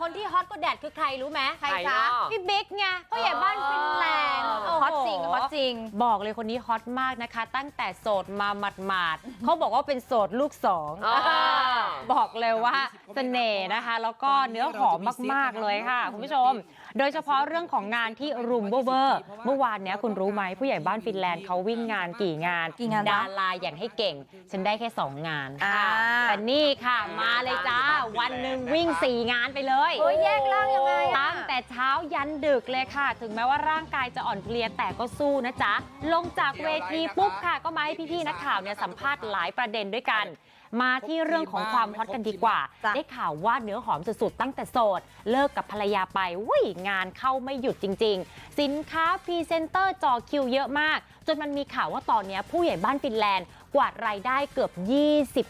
คนที่ฮอตกว่าแดดคือใครรู้ไหมใครจ๊ะ พี่บิ๊กไงพ่อใหญ่บ้านฟินแลนด์อ๋อโโหฮอตจริงฮอตจริง บอกเลยคนนี้ฮอตมากนะคะ ตั้งแต่โสดมาหมาดๆเขาบอกว่าเป็นโสดลูกสองอ่า บอกเลยว่าเสน่ห์นะคะ แล้วก็เนื้อหอมมากๆเลยค่ะ คุณผู้ชม โดยเฉพาะเรื่องของงานที่รุมเวอร์เวอร์เมื่อวานเนี้ยคุณรู้ไหมผู้ใหญ่บ้านฟินแลนด์เขาวิ่งงานกี่งานกี่งานวะ ดาราอย่างให้เก่ง ฉันได้แค่ 2 งานอ่า แต่นี่ค่ะมาเลยจ้า วันหนึ่งวิ่ง 4 งานไปเลยเฮ้ยแยกร่างยังไงอะ ตั้งแต่เช้ายันดึกเลยค่ะ ถึงแม้ว่าร่างกายจะอ่อนเพลียแต่ก็สู้นะจ๊ะ ลงจากเวทีปุ๊บค่ะ ก็มาให้พี่ๆนักข่าวเนี่ยสัมภาษณ์หลายประเด็นด้วยกัน มาที่เรื่องของความฮอตกันดีกว่า จ้ะ ได้ข่าวว่าเนื้อหอมสุดๆตั้งแต่โสด เลิกกับภรรยาไปวุ้ยงานเข้าไม่หยุดจริง ๆ สินค้าพรีเซนเตอร์จ่อคิวเยอะมาก จนมันมีข่าวว่าตอนเนี้ยผู้ใหญ่บ้านฟินแลนด์ กวาดรายได้เกือบ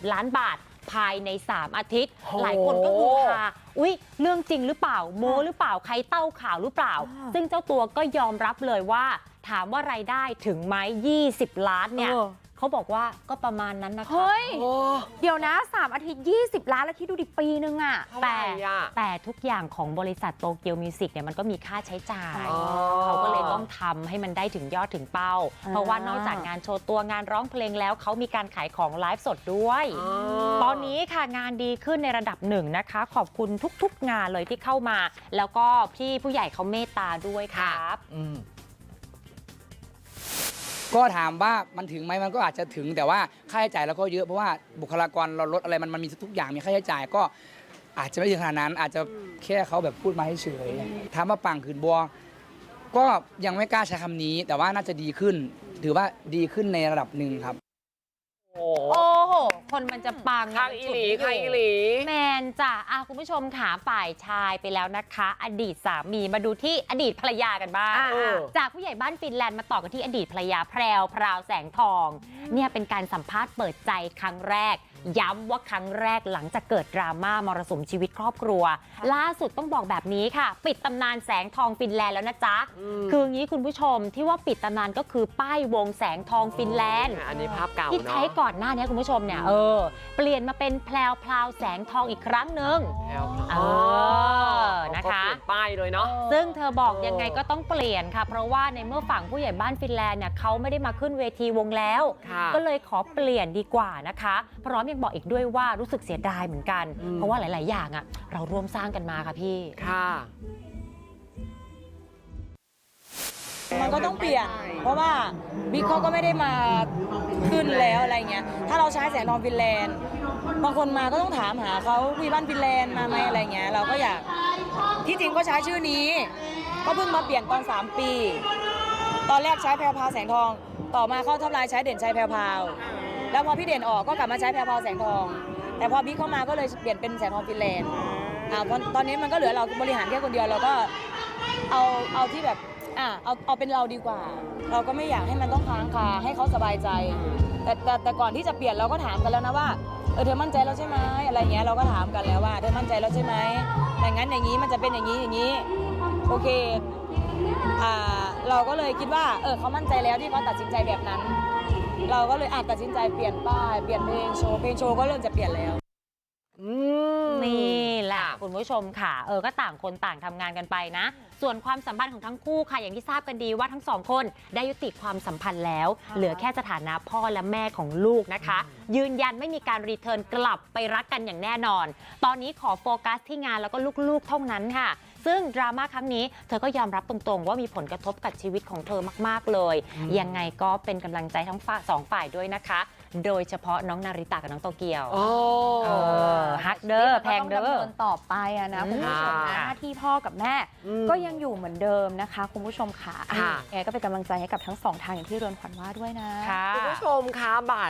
20 ล้านบาท ภายใน 3 อาทิตย์โหหลายคนก็ฮือฮาอุ๊ย เรื่องจริงหรือเปล่าโมหรือเปล่าใครเต้าข่าวหรือเปล่าอ่าซึ่งเจ้าตัวก็ยอมรับเลยว่า ถามว่ารายได้ถึงไหม20 ล้านเนี่ย เออเขาบอกว่าก็ประมาณนั้นนะคะ เฮ้ยโอ้เดี๋ยวนะ 3 อาทิตย์ 20 ล้านแล้วคิดดูดิปีนึงอะแต่แต่แต่ทุกอย่างของบริษัทโตเกียวมิวสิกเนี่ยมันก็มีค่าใช้จ่าย อ๋อ เขาก็เลยต้องทำให้มันได้ถึงยอดถึงเป้า อ่า เพราะว่านอกจากงานโชว์ตัวงานร้องเพลงแล้วเขามีการขายของไลฟ์สดด้วย ตอนนี้ค่ะงานดีขึ้นในระดับหนึ่งนะคะ ขอบคุณทุกๆงานเลยที่เข้ามา แล้วก็พี่ผู้ใหญ่เขาเมตตาด้วยครับ อืม ก็ถามว่ามันถึงไหมมันก็อาจจะถึงแต่ว่าค่าใช้จ่ายเราก็เยอะเพราะว่าบุคลากรเราลดอะไรมันมันมีทุกอย่างมีค่าใช้จ่ายก็อาจจะไม่ถึงขนาดนั้นอาจจะแค่เขาแบบพูดมาให้เฉยถามว่าปังขืนบัวก็ยังไม่กล้าใช้คำนี้ แต่ว่าน่าจะดีขึ้น ถือว่าดีขึ้นในระดับหนึ่งครับ คนมันจะปังข้างอีหลีฉุดไม่ข้างยู่อีหลี แมนจ้ะอะคุณผู้ชมขาฝ่ายชายไปแล้วนะคะ อดีตสามีมาดูที่อดีตภรรยากันบ้างอ่าเออ จากผู้ใหญ่บ้านฟินแลนด์มาต่อกันที่อดีตภรรยาแพรวพราวแสงทอง เนี่ยเป็นการสัมภาษณ์เปิดใจครั้งแรก ย้ำว่าครั้งแรกหลังจากเกิดดราม่ามรสุมชีวิตครอบครัว ล่าสุดต้องบอกแบบนี้ค่ะ ปิดตำนานแสงทองฟินแลนด์แล้วนะจ๊ะอืมคืออย่างนี้คุณผู้ชมที่ว่าปิดตำนานก็คือป้ายวงแสงทองฟินแลนด์อันนี้ภาพเก่าที่เนาะใช้ก่อนหน้านี้คุณผู้ชมเนี่ยเออเปลี่ยนมาเป็นแพลวพลาวแสงทองอีกครั้งหนึ่งแถวเออนะคะเขาก็เปลี่ยนป้ายเลยเนาะซึ่งเธอบอกยังไงก็ต้องเปลี่ยนค่ะ เพราะว่าในเมื่อฝั่งผู้ใหญ่บ้านฟินแลนด์เนี่ยเขาไม่ได้มาขึ้นเวทีวงแล้วค่ะก็เลยขอเปลี่ยนดีกว่านะคะพร้อมยังบอกอีกด้วยว่ารู้สึกเสียดายเหมือนกันอืมเพราะว่าหลาย ๆ อย่างอะเราร่วมสร้างกันมาค่ะพี่ ค่ะ มันก็ต้องเปลี่ยน เพราะว่าบิ๊กเขาก็ไม่ได้มาขึ้นแล้วอะไรเงี้ย ถ้าเราใช้แสงทองฟินแลนด์บางคนมาก็ต้องถามหาเขาวีบ้านฟินแลนด์มาไหมอะไรเงี้ย เราก็อยาก ที่จริงก็ใช้ชื่อนี้ ก็เพิ่งมาเปลี่ยนตอน 3 ปี ตอนแรกใช้แพรวพราวแสงทอง ต่อมาเข้าทับลายใช้เด่นชัยแพรวพราว แล้วพอพี่เด่นออกก็กลับมาใช้แพรวพาวแสงทอง แต่พอบิ๊กเข้ามาก็เลยเปลี่ยนเป็นแสงทองฟินแลนด์อ่าตอนนี้มันก็เหลือเราบริหารแค่คนเดียวเราก็เอาเอาที่แบบอะเอาเอาเป็นเราดีกว่า เราก็ไม่อยากให้มันต้องค้างคาให้เขาสบายใจ แต่แต่แต่ก่อนที่จะเปลี่ยนเราก็ถามกันแล้วนะว่าเออเธอมั่นใจแล้วใช่ไหมอะไรเงี้ยเราก็ถามกันแล้วว่าเธอมั่นใจแล้วใช่ไหมอย่างนั้นอย่างนี้มันจะเป็นอย่างนี้อย่างนี้ โอเคอ่าเราก็เลยคิดว่าเออเขามั่นใจแล้วที่เขาตัดสินใจแบบนั้น เราก็เลยอาจตัดสินใจเปลี่ยนป้ายเปลี่ยนเพลงโชว์เพลงโชว์ก็เริ่มจะเปลี่ยนแล้วอืมนี่แหละค่ะคุณผู้ชมค่ะ เออก็ต่างคนต่างทำงานกันไปนะ ส่วนความสัมพันธ์ของทั้งคู่ค่ะอย่างที่ทราบกันดีว่าทั้งสองคนได้ยุติความสัมพันธ์แล้ว เหลือแค่สถานะพ่อและแม่ของลูกนะคะ ยืนยันไม่มีการรีเทิร์นกลับไปรักกันอย่างแน่นอน ตอนนี้ขอโฟกัสที่งานแล้วก็ลูกๆเท่านั้นค่ะ ซึ่งดราม่าครั้งนี้เธอก็ยอมรับตรงๆ ว่ามีผลกระทบกับชีวิตของเธอมากๆเลย ยังไงก็เป็นกำลังใจทั้งฝ่ายสองฝ่ายด้วยนะคะ โดยเฉพาะน้องนาริตะกับน้องโตเกียวโอ้เออฮักเด้อแพงเด้ก็ต้อดำนินต่อไปอะนะอืมคุณผู้ชมนะค่ะหน้าที่พ่อกับแม่อืมก็ยังอยู่เหมือนเดิมนะคะคุณผู้ชมค่ะค่ะยังไงก็เป็นกำลังใจให้กับทั้งสองทางอย่างที่เรือนขวัญว่าด้วยนะค่ะคุณผู้ชมคะบัตร